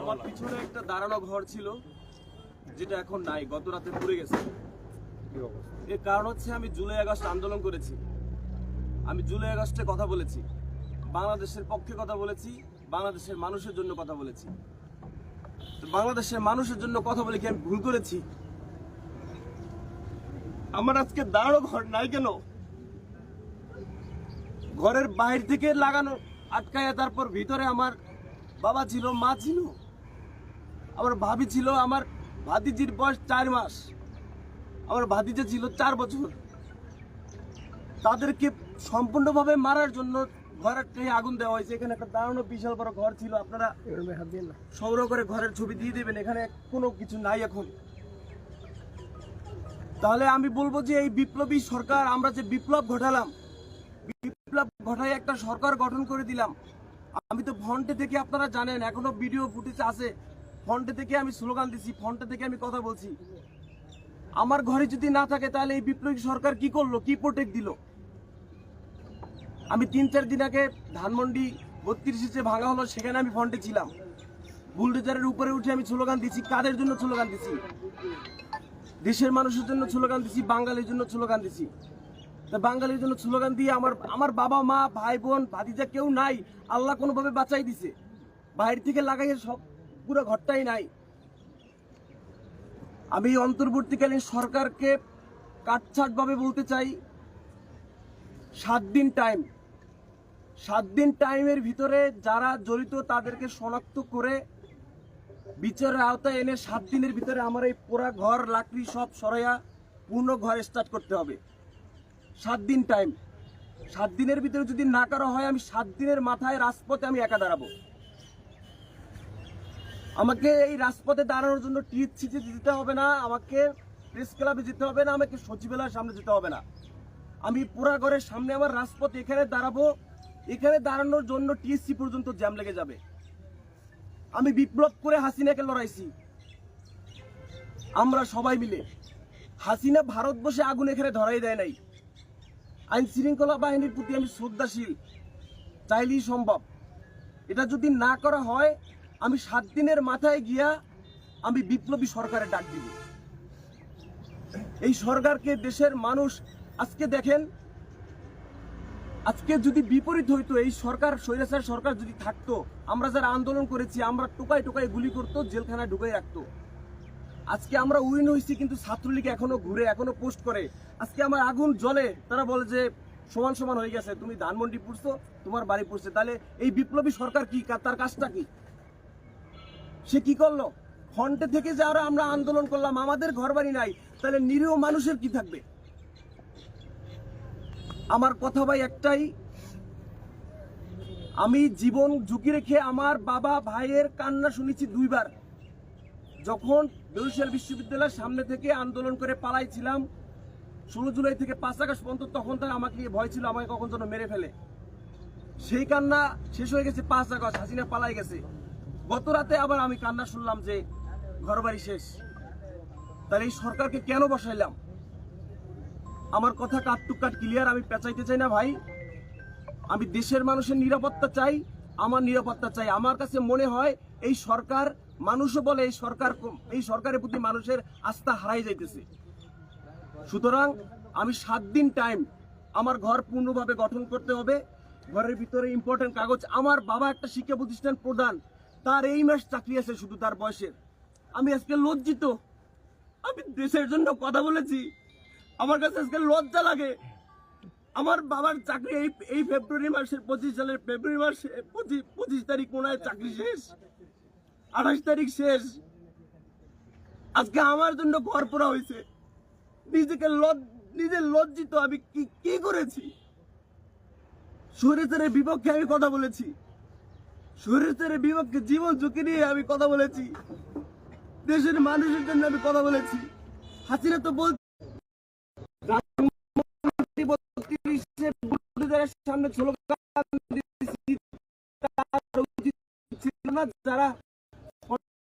আমার পিছনে একটা দাঁড়ানো ঘর ছিল যেটা এখন নাই গত রাতে পুড়ে গেছে। এর কারণ হচ্ছে আমি জুলাই আগস্ট আন্দোলন করেছি। আমি জুলাই আগস্টে কথা বলেছি। বাংলাদেশের পক্ষে কথা বলেছি বাংলাদেশের মানুষের জন্য কথা বলেছি। বাংলাদেশের মানুষের জন্য কথা বলে কি আমি ভুল করেছি? আমার আজকে দাঁড়ানো ঘর নাই কেন? ঘরের বাইরে থেকে লাগানো আটকায় তারপর ভিতরে আমার বাবা ছিল মা ছিল। আমার ভাবি ছিল আমার ভাতিজির বয়স চার মাস। আমার ভাতিজা ছিল চার বছর। তাদেরকে সম্পূর্ণভাবে মারার জন্য ঘরের আগুন দেওয়া হয়েছে। এখানে একটা দাঁড়ানো বিশাল বড় ঘর ছিল। আপনারা সংগ্রহ করে ঘরের ছবি দিয়ে দেবেন। এখানে কোনো কিছু নাই এখন। তাহলে আমি বলব যে এই বিপ্লবী সরকার আমরা যে বিপ্লব ঘটালাম বিপ্লব ঘটাই একটা সরকার গঠন করে দিলাম। আমি তো ফন্টে থেকে আপনারা জানেন, এখনও ভিডিও ফুটেজ আছে। ফন্টে থেকে আমি স্লোগান দিছি ফন্টে থেকে আমি কথা বলছি। আমার ঘরে যদি না থাকে, তাহলে এই বিপ্লবী সরকার কি করল? কি প্রোটেক্ট দিল? আমি তিন চার দিন আগে ধানমন্ডি বত্রিশ যে ভাঙা হলো, সেখানে আমি ফন্টে ছিলাম। বুলডোজারের উপরে উঠে আমি স্লোগান দিছি, কাদের জন্য স্লোগান দিছি? দেশের মানুষের জন্য স্লোগান দিছি, বাঙালির জন্য স্লোগান দিছি। বাঙালির জন্য স্লোগান দিয়ে আমার আমার বাবা, মা, ভাই, বোন, ভাতিজা কেউ নাই। আল্লাহ কোনোভাবে বাঁচাই দিছে। বাইরে থেকে লাগাইয়ে সব, পুরো ঘরটাই নাই। আমি অন্তর্বর্তীকালীন সরকারকে কাটছাট ভাবে বলতে চাই, সাত দিন টাইম সাত দিন টাইমের ভিতরে যারা জড়িত তাদেরকে শনাক্ত করে বিচারের আওতায় এনে সাত দিনের ভিতরে আমার এই পোড়া ঘর, লাকড়ি সব সরাইয়া পূর্ণ ঘর স্টার্ট করতে হবে। সাত দিন টাইম সাত দিনের ভিতরে যদি না করা হয়, আমি সাত দিনের মাথায় রাজপথে আমি একা দাঁড়াবো। আমাকে এই রাজপথে দাঁড়ানোর জন্য টিএসসিতে যেতে হবে না, আমাকে প্রেস ক্লাবে যেতে হবে না, আমাকে সচিবালয়ের সামনে যেতে হবে না। আমি পুরা ঘরের সামনে আমার রাজপথ এখানে দাঁড়াবো। এখানে দাঁড়ানোর জন্য টিএসসি পর্যন্ত জ্যাম লেগে যাবে। আমি বিপ্লব করে হাসিনাকে লড়াইছি। আমরা সবাই মিলে। হাসিনা ভারতবর্ষে আগুন এখানে ধরাই দেয় নাই। আইন শৃঙ্খলা বাহিনীর প্রতি আমি শ্রদ্ধাশীল। চাইলেই সম্ভব। এটা যদি না করা হয়, আমি সাত দিনের মাথায় গিয়া আমি বিপ্লবী সরকারে ডাক দিব। এই সরকারকে দেশের মানুষ আজকে দেখেন, আজকে যদি বিপরীত হইতো, এই সরকার, স্বৈরাচার সরকার যদি থাকতো, আমরা যারা আন্দোলন করেছি, আমরা টোকায় টোকায় গুলি করতো, জেলখানায় ঢুকাই রাখতো। আজকে আমরা উইন হয়েছি কিন্তু ছাত্রলীগ এখনও ঘুরে, এখনও পোস্ট করে। আজকে আমার আগুন জ্বলে, তারা বলে যে সমান সমান হয়ে গেছে, তুমি ধানমন্ডি পুড়ছো, তোমার বাড়ি পুড়ছে। তাহলে এই বিপ্লবী সরকার কি? তার কাজটা কি? সে কি করল? ফন্টে থেকে যারা আমরা আন্দোলন করলাম, আমাদের ঘর বাড়ি নাই, তাহলে নিরীহ মানুষের কি থাকবে? আমার কথা ভাই একটাই, আমি জীবন ঝুঁকি রেখে আমার বাবা ভাইয়ের কান্না শুনেছি দুইবার। যখন বরিশাল বিশ্ববিদ্যালয়ের সামনে থেকে আন্দোলন করে পালাইছিলাম, ষোলো জুলাই থেকে পাঁচ আগস্ট পর্যন্ত তখন তার আমাকে ভয় ছিল, আমাকে কখন যেন মেরে ফেলে। সেই কান্না শেষ হয়ে গেছে পাঁচ আগস্ট, হাসিনা পালাই গেছে। গত রাতে আবার আমি কান্না শুনলাম যে ঘরবাড়ি শেষ। তাহলে এই সরকারকে কেন বসাইলাম? আমার কথা কাট টু কাট ক্লিয়ার, আমি পেঁচাইতে চাই না ভাই। আমি দেশের মানুষের নিরাপত্তা চাই, আমার নিরাপত্তা চাই। আমার কাছে মনে হয় এই সরকার মানুষও বলে এই সরকার এই সরকারের প্রতি মানুষের আস্থা হারাই যাইতেছে। সুতরাং আমি সাত দিন টাইম আমার ঘর পূর্ণভাবে গঠন করতে হবে। ঘরের ভিতরে ইম্পর্টেন্ট কাগজ আমার বাবা একটা শিক্ষা প্রতিষ্ঠান প্রধান। তার এই মাস চাকরি আছে শুধু তার বয়সের। আমি আজকে লজ্জিত। আমি দেশের জন্য কথা বলেছি। আমার কাছে আজকে লজ্জা লাগে। আমার বাবার চাকরি এই এই ফেব্রুয়ারি মাসের পঁচিশ সালের ফেব্রুয়ারি মাসে পঁচিশ তারিখ মনে চাকরি শেষ। আঠাশ তারিখ শেষ। আজকে আমার জন্য ঘর পোড়া হয়েছে। নিজেকে নিজে লজ্জিত আমি কি কি করেছি? শরীরের বিপক্ষে আমি কথা বলেছি। শরীরের বিপক্ষে জীবন ঝুঁকি নিয়ে আমি কথা বলেছি। দেশের মানুষের জন্য আমি কথা বলেছি। হাসিনা তো বল সামনে যারা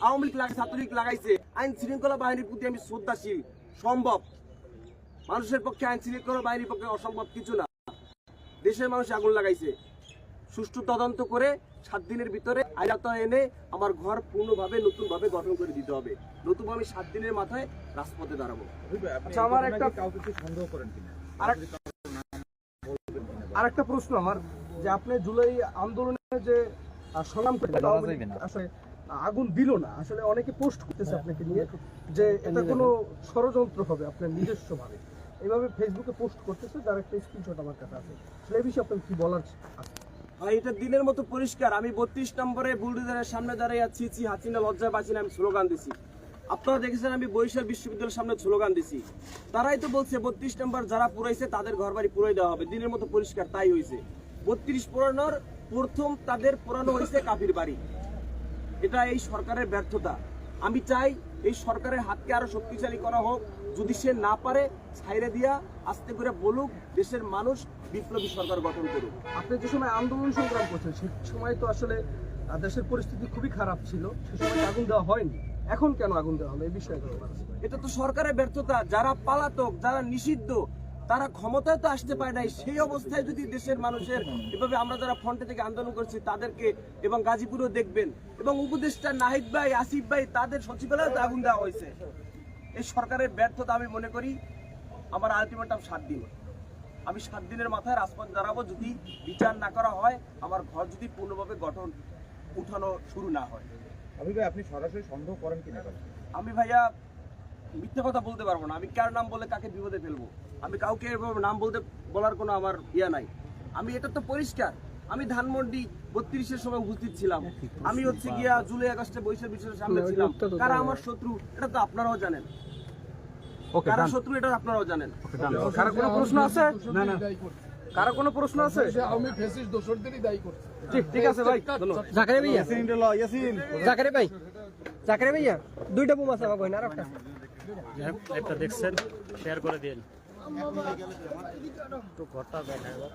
আওয়ামী লীগ লাগাই ছাত্রলীগ লাগাইছে। আইন শৃঙ্খলা বাহিনীর প্রতি আমি শ্রদ্ধাশীল। সম্ভব। মানুষের পক্ষে আইন শৃঙ্খলা বাহিনীর পক্ষে অসম্ভব কিছু না। দেশের মানুষ আগুন লাগাইছে। সুষ্ঠু তদন্ত করে সাত দিনের ভিতরে আইনাতা এনে আমার ঘর পূর্ণভাবে নতুনভাবে গঠন করে দিতে হবে। নতুবা আমি সাত দিনের মাথায় রাজপথে দাঁড়াবো। আচ্ছা আমার একটা সন্দেহ করেন আরেক- আরেকটা প্রশ্ন আমার যে আপনি জুলাই আন্দোলনে যে সংগ্রাম করে আসলে আগুন দিল না। আসলে অনেকে পোস্ট করতেছে আপনাকে নিয়ে যে এটা কোনো ষড়যন্ত্র হবে আপনার নিজস্ব ভাবে এইভাবে ফেসবুকে পোস্ট করতেছে যার একটা স্ক্রিনশট আমার কাছে আছে। আসলে এই বিষয়ে আপনার কি বলার আছে? এটা দিনের মতো পরিষ্কার। আমি বত্রিশ নম্বরে বুলডোজারের সামনে দাঁড়িয়ে আছি ছি হাসিনা লজ্জা না আমি স্লোগান দিছি। আপনারা দেখেছেন আমি বরিশাল বিশ্ববিদ্যালয়ের সামনে স্লোগান দিছি। তারাই তো বলছে বত্রিশ নম্বর যারা পুরাইছে তাদের ঘর বাড়ি পুরাই দেওয়া হবে। দিনের মতো পরিষ্কার তাই হয়েছে বত্রিশ পুরানোর প্রথম তাদের পুরানো হয়েছে কাফির বাড়ি। এটা এই সরকারের ব্যর্থতা। আমি চাই এই সরকারের হাতকে আরও শক্তিশালী করা হোক। যদি সে না পারে ছাইরে দিয়া আস্তে করে বলুক দেশের মানুষ বিপ্লবী সরকার গঠন করুক। আপনি যে সময় আন্দোলন সংগ্রাম করছেন সেই সময় তো আসলে দেশের পরিস্থিতি খুবই খারাপ ছিল। সে সময় আগুন দেওয়া হয়নি। এখন কেন আগুন দেওয়া হলো? এই বিষয়ে এটা তো সরকারের ব্যর্থতা। যারা পালাতক যারা নিষিদ্ধ তারা ক্ষমতায় তো আসতে পারে নাই। সেই অবস্থায় যদি দেশের মানুষের এভাবে আমরা যারা ফ্রন্টে থেকে আন্দোলন করছি তাদেরকে এবং গাজীপুরও দেখবেন এবং উপদেষ্টা নাহিদ ভাই আসিফ ভাই তাদের সচিবালয়ে আগুন দেওয়া হয়েছে। এই সরকারের ব্যর্থতা আমি মনে করি আমার আলটিমেটাম সাত দিন। আমি সাত দিনের মাথায় রাজপথ দাঁড়াবো যদি বিচার না করা হয় আমার ঘর যদি পূর্ণভাবে গঠন উঠানো শুরু না হয়। অভি ভাই আপনি সরাসরি সন্দেহ করেন কিনা? আমি ভাইয়া মিথ্যা কথা বলতে পারব না। আমি কার নাম বলে কাকে বিপদে ফেলব? আমি কাউকে এভাবে নাম বলতে বলার কোনো আমার ইয়া নাই। আমি এটা তো পরিষ্কার। আমি ধানমন্ডি বত্রিশের সময় উপস্থিত ছিলাম। আমি হচ্ছে গিয়া জুলাই আগস্টে বৈশাখ বিশ্বের সামনে ছিলাম। কারা আমার শত্রু এটা তো আপনারাও জানেন। কারা শত্রু এটা আপনারাও জানেন। কারও কোনো প্রশ্ন আছে? না না কারও কোনো প্রশ্ন আছে? আমি ফেসিস দোসরদেরই দায়ী করছি। ঠিক ঠিক আছে ভাই জাকারে ভাইয়া। জাকারে ভাই জাকারে ভাইয়া দুইটা বোম আছে আমার কইনা একটা একটা দেখছেন শেয়ার করে দিন একটু ঘরটা দেখা এবার